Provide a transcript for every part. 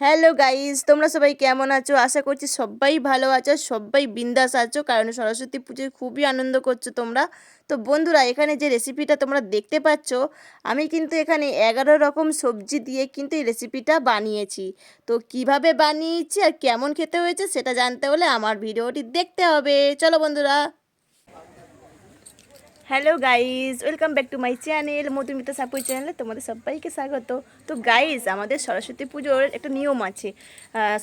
Hello guys তোমরা সবাই কেমন আছো? আশা করছি সবাই ভালো আছো, সবাই বিন্দাস আছো, কারণ সরস্বতী পুজোয় খুবই আনন্দ করছ তোমরা। তো বন্ধুরা, এখানে যে রেসিপিটা তোমরা দেখতে পাচ্ছ, আমি কিন্তু এখানে এগারো রকম সবজি দিয়ে কিন্তু এই রেসিপিটা বানিয়েছি। তো কীভাবে বানিয়েছি আর কেমন খেতে হয়েছে সেটা জানতে হলে আমার ভিডিওটি দেখতে হবে। চলো বন্ধুরা। Hello guys welcome back to my channel Madhumita Sapur চ্যানেলে তোমাদের সবাইকে স্বাগত। তো গাইজ আমাদের সরস্বতী পুজোর একটা নিয়ম আছে।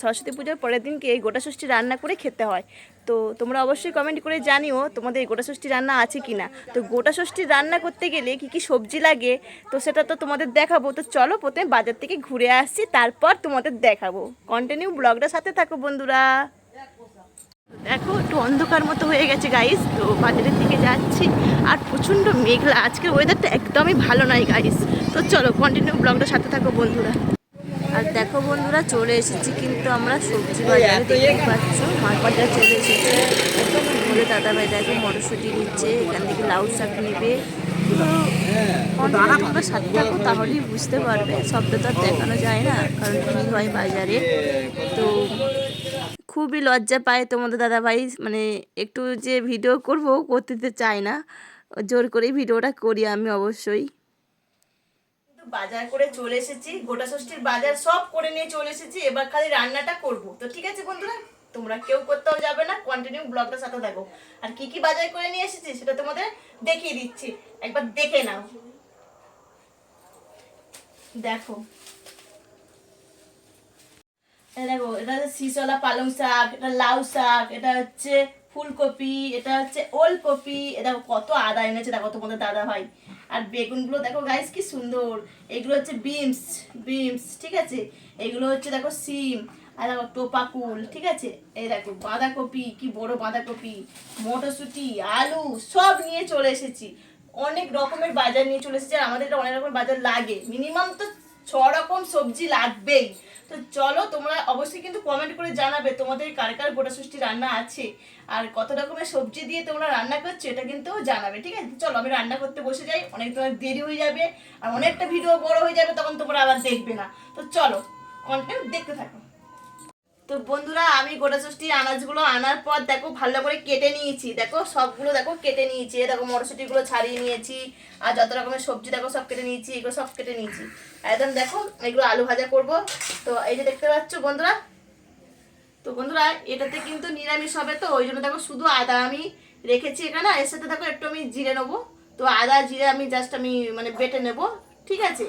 সরস্বতী পুজোর পরের দিনকে গোটা ষষ্ঠী রান্না করে খেতে হয়। তো তোমরা অবশ্যই কমেন্ট করে জানিও তোমাদের গোটা ষষ্ঠী রান্না আছে কি না তো গোটা ষষ্ঠী রান্না করতে গেলে কী কী সবজি লাগে? তো সেটা তো তোমাদের দেখাবো। তো চলো প্রথমে বাজার থেকে ঘুরে আসছি তারপর তোমাদের দেখাবো। কন্টিনিউ ব্লগটার সাথে থাকো বন্ধুরা। দেখো, একটু অন্ধকার মতো হয়ে গেছে গাইস তো বাজারের দিকে যাচ্ছি। আর প্রচণ্ড মেঘলা। আজকের ওয়েদারটা একদমই ভালো নয় গাইস তো চলো কন্টিনিউ ব্লগটার সাথে থাকো বন্ধুরা। আর দেখো বন্ধুরা, চলে এসেছি কিন্তু আমরা সবজি বাজারে দেখতে পাচ্ছ। মাছ চলে এসেছি। দাদা ভাই, দেখো, মটরশুঁটি নিচ্ছে, এখান থেকে লাউ শাক নেবে। তোমরা সাথে থাকো, তাহলেই বুঝতে পারবে। সবটা তো আর দেখানো যায় না, কারণ কী হয় বাজারে। তো খুবই লজ্জা পায় তোমাদের দাদা ভাই মানে একটু যে ভিডিও করব করতে চায় না। জোর করেই ভিডিওটা করি আমি অবশ্যই। বাজার করে চলে এসেছি, গোটা ষষ্ঠীর বাজার সব করে নিয়ে চলে এসেছি, এবার খালি রান্নাটা করব। তো ঠিক আছে বন্ধুরা, তোমরা কেউ করতেও যাবে না কন্টিনিউ ব্লগটার সাথে থাকো। আর কি কি বাজার করে নিয়ে এসেছি সেটা তোমাদের দেখিয়ে দিচ্ছি। একবার দেখে নাও। দেখো। দেখো, এটা শীষলা পালং শাক, এটা লাউ শাক, এটা হচ্ছে ফুলকপি, এটা হচ্ছে ওলকপি। এটা কত আদা এনেছে, দেখো তোমাদের দাদা ভাই। আর বেগুনগুলো দেখো গাইস কি সুন্দর। এগুলো হচ্ছে বিমস বিমস ঠিক আছে? এগুলো হচ্ছে দেখো সিম, আর দেখো টোপাকুল, ঠিক আছে? এই দেখো বাঁধাকপি, কি বড় বাঁধাকপি, মটরশুঁটি, আলু, সব নিয়ে চলে এসেছি। অনেক রকমের বাজার নিয়ে চলে এসেছি, আর আমাদের এটা অনেক রকমের বাজার লাগে। মিনিমাম তো ছ রকম সবজি লাগবেই। তো চলো তোমরা অবশ্যই কিন্তু কমেন্ট করে জানাবে তোমাদের কার কার গোটা ষষ্ঠী রান্না আছে। আর কত রকমের সবজি দিয়ে তোমরা রান্না করছ এটা কিন্তু জানাবে, ঠিক আছে? চলো আমি রান্না করতে বসে যাই, অনেক তোমার দেরি হয়ে যাবে, আর অনেকটা ভিডিও বড় হয়ে যাবে, তখন তোমরা আবার দেখবে না। তো চলো কন্টেন্ট দেখতে থাকো। তো বন্ধুরা, আমি গোটা ষষ্ঠী আনাজগুলো আনার পর দেখো ভালো করে কেটে নিয়েছি। দেখো সবগুলো দেখো কেটে নিয়েছি। দেখো মটরশুঁটিগুলো ছাড়িয়ে নিয়েছি, আর যত রকমের সবজি দেখো সব কেটে নিয়েছি, এগুলো সব কেটে নিয়েছি। একদম দেখো, এগুলো আলু ভাজা করব। তো এই যে দেখতে পাচ্ছ বন্ধুরা, তো বন্ধুরা, এটাতে কিন্তু নিরামিষ হবে তো, ওই জন্য দেখো শুধু আদা আমি রেখেছি এখানে এর সাথে দেখো একটু আমি জিরে নেব। তো আদা, জিরে আমি জাস্ট আমি মানে বেটে নেব, ঠিক আছে?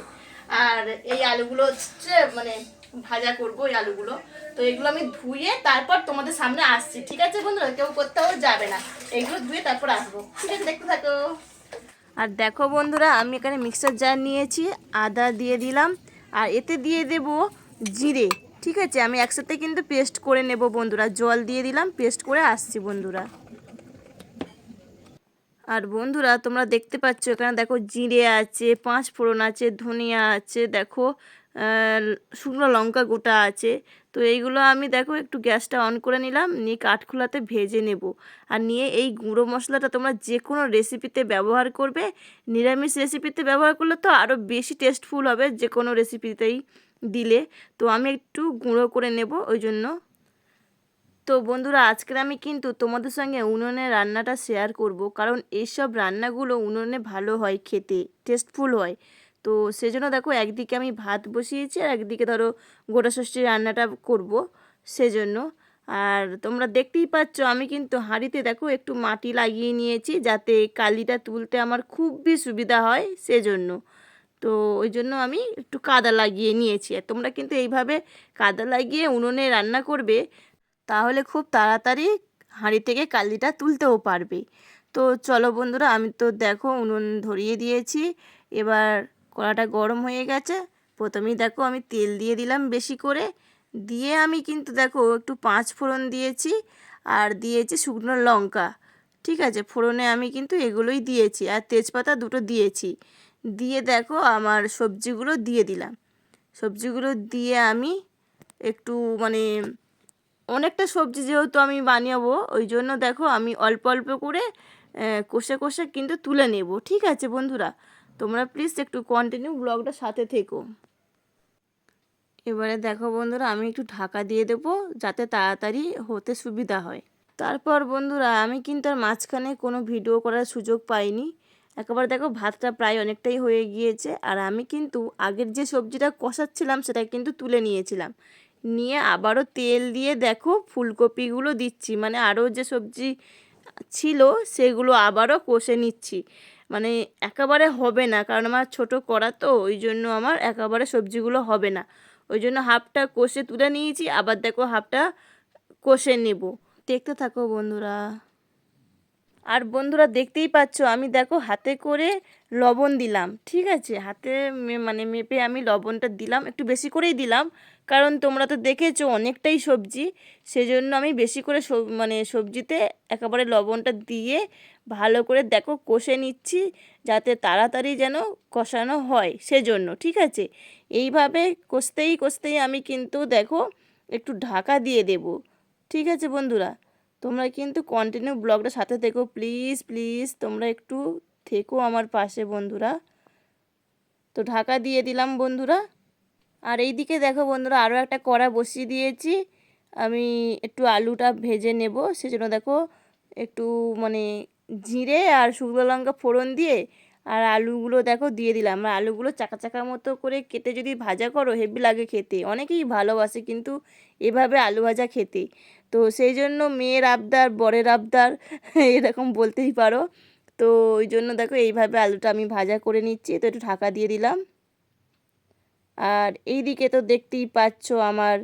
আর এই আলুগুলো হচ্ছে মানে ভাজা করব এই আলুগুলো। তো এগুলো আমি ধুয়ে তারপর তোমাদের সামনে আসছি, ঠিক আছে বন্ধুরা? কেউ করতেও যাবে না। এগুলো ধুয়ে তারপর আসব। ঠিক আছে, দেখতে থাকো। আর দেখো বন্ধুরা, আমি এখানে মিক্সার জার নিয়েছি, আদা দিয়ে দিলাম, আর এতে দিয়ে দেব জিরে। ঠিক আছে, আমি একসাথে কিন্তু পেস্ট করে নেব বন্ধুরা। জল দিয়ে দিলাম পেস্ট করে আসছি বন্ধুরা। আর বন্ধুরা, তোমরা দেখতে পাচ্ছ এখানে দেখো জিরে আছে পাঁচ ফোড়ন আছে, ধনিয়া আছে, দেখো শুকনো লঙ্কা গোটা আছে। তো এইগুলো আমি দেখো, একটু গ্যাসটা অন করে নিলাম, নিয়ে কাঠখোলাতে ভেজে নেব। আর নিয়ে এই গুঁড়ো মশলাটা তোমরা যে কোনো রেসিপিতে ব্যবহার করবে। নিরামিষ রেসিপিতে ব্যবহার করলে তো আরও বেশি টেস্টফুল হবে যে কোনো রেসিপিতেই দিলে। তো আমি একটু গুঁড়ো করে নেব ওই জন্য। তো বন্ধুরা, আজকের আমি কিন্তু তোমাদের সঙ্গে উনুনে রান্নাটা শেয়ার করব। কারণ এইসব রান্নাগুলো উনুনে ভালো হয়, খেতে টেস্টফুল হয়। তো সেজন্য দেখো একদিকে আমি ভাত বসিয়েছি আর একদিকে ধরো গোটা ষষ্ঠীর রান্নাটা করব সেজন্য। আর তোমরা দেখতেই পাচ্ছ আমি কিন্তু হাঁড়িতে দেখো একটু মাটি লাগিয়ে নিয়েছি যাতে কালিটা তুলতে আমার খুবই সুবিধা হয় সেজন্য। তো ওই জন্য আমি একটু কাদা লাগিয়ে নিয়েছি। আর তোমরা কিন্তু এইভাবে কাদা লাগিয়ে উনুনে রান্না করবে তাহলে খুব তাড়াতাড়ি হাঁড়ি থেকে কালিটা তুলতেও পারবে। তো চলো বন্ধুরা আমি তো দেখো উনুন ধরিয়ে দিয়েছি। এবার কড়াটা গরম হয়ে গেছে। প্রথমেই দেখো আমি তেল দিয়ে দিলাম বেশি করে। দিয়ে আমি কিন্তু দেখো একটু পাঁচ ফোড়ন দিয়েছি আর দিয়েছি শুকনো লঙ্কা। ঠিক আছে, ফোড়নে আমি কিন্তু এগুলোই দিয়েছি আর তেজপাতা দুটো দিয়েছি। দিয়ে দেখো আমার সবজিগুলো দিয়ে দিলাম। সবজিগুলো দিয়ে আমি একটু মানে অনেকটা সবজি যেহেতু আমি বানাবো ওই জন্য দেখো আমি অল্প অল্প করে কষে কষে কিন্তু তুলে নেব। ঠিক আছে বন্ধুরা তোমরা প্লিজ একটু কন্টিনিউ ব্লগটা সাথে থেকো। এবারে দেখো বন্ধুরা, আমি একটু ঢাকা দিয়ে দেবো যাতে তাড়াতাড়ি হতে সুবিধা হয়। তারপর বন্ধুরা, আমি কিন্তু আর মাঝখানে কোনো ভিডিও করার সুযোগ পাইনি। একেবারে দেখো, ভাতটা প্রায় অনেকটাই হয়ে গিয়েছে। আর আমি কিন্তু আগের যে সবজিটা কষাচ্ছিলাম, সেটা কিন্তু তুলে নিয়েছিলাম। নিয়ে আবারও তেল দিয়ে দেখো, ফুলকপিগুলো দিচ্ছি। মানে আরও যে সবজি ছিল, সেগুলো আবারও কষে নিচ্ছি। মানে একেবারে হবে না। কারণ আমার ছোট করা তো ওই জন্য আমার একেবারে সবজিগুলো হবে না। ওই জন্য হাফটা কষে তুলে নিয়েছি, আবার দেখো হাফটা কষে নেব। দেখতে থাকো বন্ধুরা। আর বন্ধুরা দেখতেই পাচ্ছ, আমি দেখো হাতে করে লবণ দিলাম, ঠিক আছে? হাতে মানে মেপে আমি লবণটা দিলাম, একটু বেশি করেই দিলাম, কারণ তোমরা তো দেখেছ অনেকটাই সবজি, সেজন্য আমি বেশি করে মানে সবজিতে একেবারে লবণটা দিয়ে ভালো করে দেখো কষে নিচ্ছি, যাতে তাড়াতাড়ি যেন কষানো হয়, সেজন্য, ঠিক আছে? এইভাবে কষতেই কষতেই আমি কিন্তু দেখো একটু ঢাকা দিয়ে দেব, ঠিক আছে বন্ধুরা? তোমরা কিন্তু কন্টিনিউ ব্লগটা সাথে থেকো প্লিজ প্লিজ তোমরা একটু থেকো আমার পাশে বন্ধুরা। তো ঢাকা দিয়ে দিলাম বন্ধুরা। আর এই দিকে দেখো বন্ধুরা আরও একটা কড়া বসিয়ে দিয়েছি। আমি একটু আলুটা ভেজে নেব, সেজন্য দেখো একটু মানে জিরে আর শুকনো লঙ্কা ফোড়ন দিয়ে আর আলুগুলো দেখো দিয়ে দিলাম। আর আলুগুলো চাকা চাকা মতো করে কেটে যদি ভাজা করো, হেভি লাগে খেতে। অনেকেই ভালোবাসে কিন্তু এভাবে আলু ভাজা খেতে। তো সেই জন্য মেয়ের আবদার, বরের আবদার, এরকম বলতেই পারো। তো ওই জন্য দেখো এইভাবে আলুটা আমি ভাজা করে নিচ্ছি। তো একটু ঢাকা দিয়ে দিলাম। আর এই দিকে তো দেখতেই পাচ্ছ আমার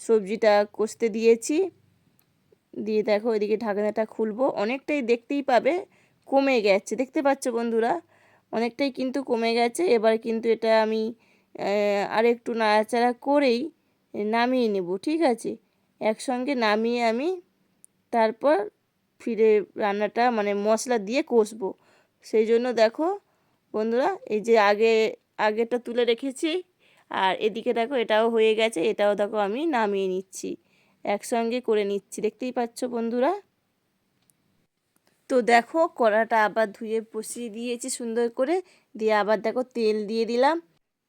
সবজিটা কষতে দিয়েছি। দিয়ে দেখো এদিকে ঢাকনাটা খুলবো। অনেকটাই দেখতেই পাবে, কমে গেছে। দেখতে পাচ্ছ বন্ধুরা? অনেকটাই কিন্তু কমে গেছে। এবার কিন্তু এটা আমি আর একটু নাড়াচাড়া করেই নামিয়ে নেব। ঠিক আছে? একসঙ্গে নামিয়ে আমি তারপর ফিরে রান্নাটা মানে মশলা দিয়ে কষবো। সেই জন্য দেখো বন্ধুরা, এই যে আগে আগেটা তুলে রেখেছি, আর এদিকে দেখো এটাও হয়ে গেছে, এটাও দেখো আমি নামিয়ে নিচ্ছি, একসঙ্গে করে নিচ্ছি। দেখতেই পাচ্ছ বন্ধুরা? তো দেখো কড়াটা আবার ধুয়ে বসিয়ে দিয়েছি সুন্দর করে, দিয়ে আবার দেখো তেল দিয়ে দিলাম।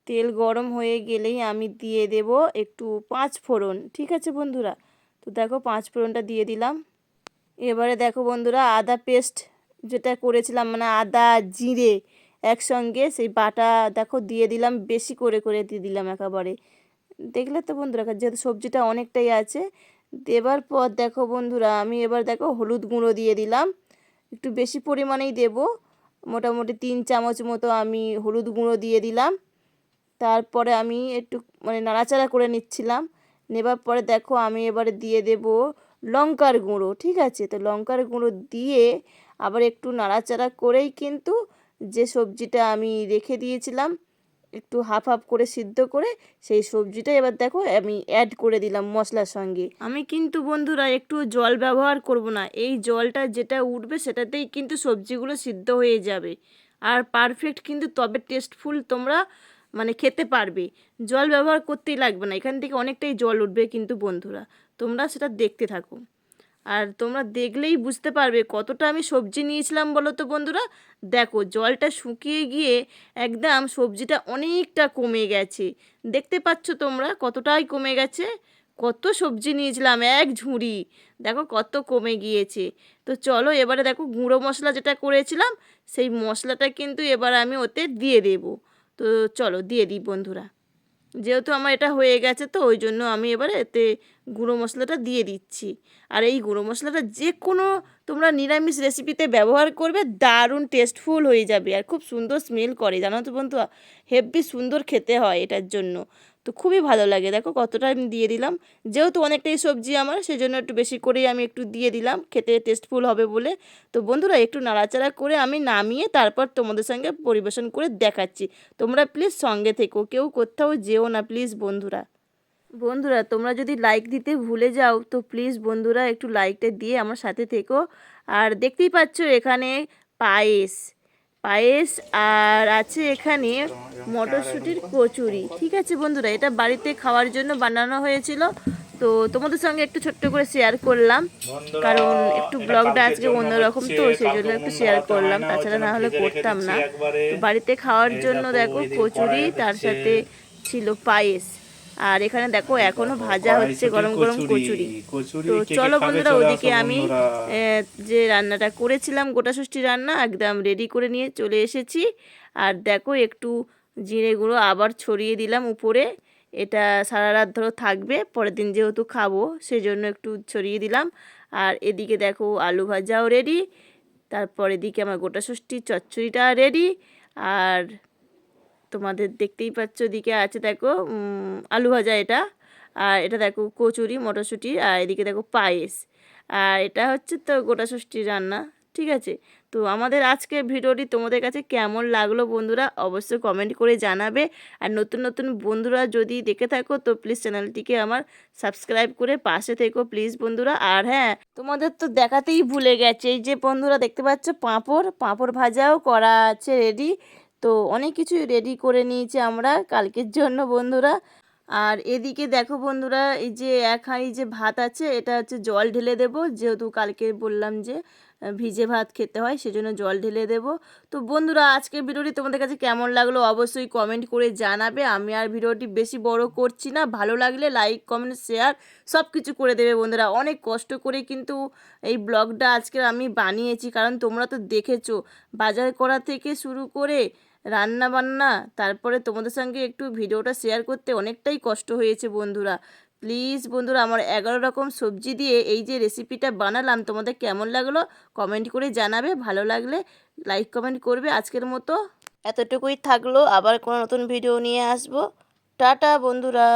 তেল গরম হয়ে গেলেই আমি দিয়ে দেব একটু পাঁচ ফোড়ন, ঠিক আছে বন্ধুরা? তো দেখো পাঁচ ফোড়নটা দিয়ে দিলাম। এবারে দেখো বন্ধুরা, আদা পেস্ট যেটা করেছিলাম মানে আদা, জিরে একসঙ্গে, সেই বাটা দেখো দিয়ে দিলাম, বেশি করে করে দিয়ে দিলাম একেবারে। দেখলে তো বন্ধুরা, যেহেতু সবজিটা অনেকটাই আছে, দেবার পর দেখো বন্ধুরা, আমি এবার দেখো হলুদ গুঁড়ো দিয়ে দিলাম। একটু বেশি পরিমাণেই দেব, মোটামুটি তিন চামচ মতো আমি হলুদ গুঁড়ো দিয়ে দিলাম। তারপরে আমি একটু মানে নাড়াচাড়া করে নিচ্ছিলাম। নেবার পরে দেখো আমি এবারে দিয়ে দেব লঙ্কার গুঁড়ো, ঠিক আছে? তো লঙ্কার গুঁড়ো দিয়ে আবার একটু নাড়াচাড়া করেই কিন্তু যে সবজিটা আমি রেখে দিয়েছিলাম, একটু হাফ হাফ করে সিদ্ধ করে সেই সবজিটা এবার দেখো আমি অ্যাড করে দিলাম মশলার সঙ্গে। আমি কিন্তু বন্ধুরা একটু জল ব্যবহার করব না, এই জলটা যেটা উঠবে সেটাতেই কিন্তু সবজিগুলো সিদ্ধ হয়ে যাবে। আর পারফেক্ট কিন্তু তবে টেস্টফুল তোমরা মানে খেতে পারবে। জল ব্যবহার করতেই লাগবে না। এখান থেকে অনেকটাই জল উঠবে কিন্তু বন্ধুরা। তোমরা সেটা দেখতে থাকো। আর তোমরা দেখলেই বুঝতে পারবে কতটা আমি সবজি নিয়েছিলাম বলো তো বন্ধুরা? দেখো, জলটা শুকিয়ে গিয়ে একদম সবজিটা অনেকটা কমে গেছে। দেখতে পাচ্ছ তোমরা কতটাই কমে গেছে? কত সবজি নিয়েছিলাম, এক ঝুড়ি। দেখো কত কমে গিয়েছে। তো চলো এবারে দেখো গুঁড়ো মশলা যেটা করেছিলাম, সেই মশলাটা কিন্তু এবার আমি ওতে দিয়ে দেবো। তো চলো দিয়ে দিই বন্ধুরা। যেহেতু আমার এটা হয়ে গেছে তো, ওই জন্য আমি এবারে এতে গুঁড়ো মশলাটা দিয়ে দিচ্ছি। আর এই গুঁড়ো মশলাটা যে কোনো তোমরা নিরামিষ রেসিপিতে ব্যবহার করবে, দারুণ টেস্টফুল হয়ে যাবে আর খুব সুন্দর স্মেল করে। জানো তো বন্ধু হেভি সুন্দর খেতে হয় এটার জন্য। তো খুবই ভালো লাগে। দেখো কতটা আমি দিয়ে দিলাম। যেহেতু অনেকটাই সবজি আমার, সেজন্য একটু বেশি করেই আমি একটু দিয়ে দিলাম। খেতে টেস্টফুল হবে বলে। তো বন্ধুরা, একটু নাড়াচাড়া করে আমি নামিয়ে তারপর তোমাদের সঙ্গে পরিবেশন করে দেখাচ্ছি। তোমরা প্লিজ সঙ্গে থেকো, কেউ কোথাও যেও না প্লিজ বন্ধুরা। বন্ধুরা তোমরা যদি লাইক দিতে ভুলে যাও তো প্লিজ বন্ধুরা একটু লাইকটা দিয়ে আমার সাথে থেকো। আর দেখতেই পাচ্ছ এখানে পায়েস পায়েস আর আছে এখানে মটরশুঁটির কচুরি। ঠিক আছে বন্ধুরা এটা বাড়িতে খাওয়ার জন্য বানানো হয়েছিল। তো তোমাদের সঙ্গে একটু ছোট্ট করে শেয়ার করলাম। কারণ একটু ব্লগটা আজকে অন্যরকম তো সেই জন্য একটু শেয়ার করলাম। তাছাড়া না হলে করতাম না। তো বাড়িতে খাওয়ার জন্য দেখো কচুরি তার সাথে ছিল পায়েস। আর এখানে দেখো এখনও ভাজা হচ্ছে গরম গরম কচুরি তো চলো বন্ধুরা ওদিকে আমি যে রান্নাটা করেছিলাম গোটা ষষ্ঠী রান্না একদম রেডি করে নিয়ে চলে এসেছি। আর দেখো একটু জিরে গুঁড়ো আবার ছড়িয়ে দিলাম উপরে। এটা সারা রাত ধরো থাকবে পরের দিন যেহেতু খাব সেই জন্য একটু ছড়িয়ে দিলাম। আর এদিকে দেখো আলু ভাজাও রেডি তারপর এদিকে আমার গোটা ষষ্ঠীর চচ্চড়িটা রেডি আর তোমাদের দেখতেই পাচ্ছ এদিকে আছে দেখো আলু ভাজা এটা। আর এটা দেখো কচুরি, মটরশুঁটি, আর এদিকে দেখো পায়েস। আর এটা হচ্ছে তো গোটা ষষ্ঠীর রান্না, ঠিক আছে? তো আমাদের আজকের ভিডিওটি তোমাদের কাছে কেমন লাগল বন্ধুরা, অবশ্যই কমেন্ট করে জানাবে। আর নতুন নতুন বন্ধুরা যদি দেখে থাকো, তো প্লিজ চ্যানেলটিকে আমার সাবস্ক্রাইব করে পাশে থেকো প্লিজ বন্ধুরা। আর হ্যাঁ তোমাদের তো দেখাতেই ভুলে গেছে, এই যে বন্ধুরা দেখতে পাচ্ছ, পাঁপড় পাঁপড় ভাজাও করা আছে রেডি তো অনেক কিছুই রেডি করে নিয়েছি আমরা কালকের জন্য বন্ধুরা। আর এদিকে দেখো বন্ধুরা, এই যে এক হাঁড়ি যে ভাত আছে, এটা হচ্ছে জল ঢেলে দেব। যেহেতু কালকে বললাম যে ভিজে ভাত খেতে হয়, সেজন্য জল ঢেলে দেব। তো বন্ধুরা, আজকের ভিডিওটি তোমাদের কাছে কেমন লাগল অবশ্যই কমেন্ট করে জানাবে। আমি আর ভিডিওটি বেশি বড় করছি না। ভালো লাগলে লাইক কমেন্ট শেয়ার সব কিছু করে দেবে বন্ধুরা। অনেক কষ্ট করে কিন্তু এই ব্লগটা আজকে আমি বানিয়েছি। কারণ তোমরা তো দেখেছ, বাজার করা থেকে শুরু করে রান্না বান্না তারপরে তোমাদের সঙ্গে একটু ভিডিওটা শেয়ার করতে অনেকটাই কষ্ট হয়েছে বন্ধুরা। প্লিজ বন্ধুরা, আমার এগারো রকম সবজি দিয়ে এই যে রেসিপিটা বানালাম, তোমাদের কেমন লাগল কমেন্ট করে জানাবে। ভালো লাগলে লাইক, কমেন্ট করবে আজকের মতো। এতটুকুই থাকল, আবার কোনো নতুন ভিডিও নিয়ে আসব। টাটা বন্ধুরা।